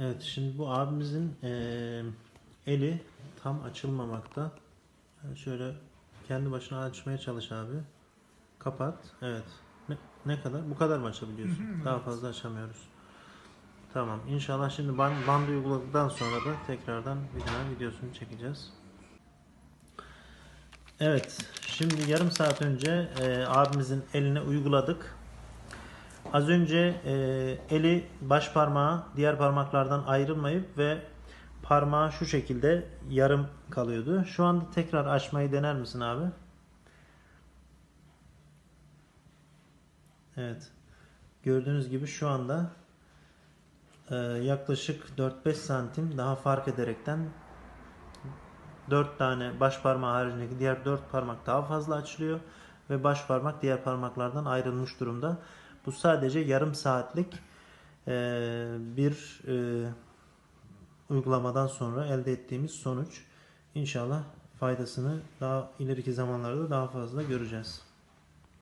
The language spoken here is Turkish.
Evet şimdi bu abimizin eee, eli tam açılmamakta. Yani Şöyle kendi başına açmaya çalış abi. Kapat. Evet. Ne, ne kadar? Bu kadar mı açabiliyorsun? Daha fazla açamıyoruz. Tamam. İnşallah şimdi ban, bandı uyguladıktan sonra da tekrardan bir daha videosunu çekeceğiz. Evet. Şimdi yarım saat önce eee, abimizin eline uyguladık. Az önce e, eli baş parmağı diğer parmaklardan ayrılmayıp ve parmağı şu şekilde yarım kalıyordu. Şu anda tekrar açmayı dener misin abi? Evet. Gördüğünüz gibi şu anda e, yaklaşık 4-5 santim daha fark ederekten 4 tane baş parmağı haricindeki diğer 4 parmak daha fazla açılıyor ve baş parmak diğer parmaklardan ayrılmış durumda. Bu sadece yarım saatlik e, bir e, uygulamadan sonra elde ettiğimiz sonuç. İnşallah faydasını daha ileriki zamanlarda daha fazla göreceğiz.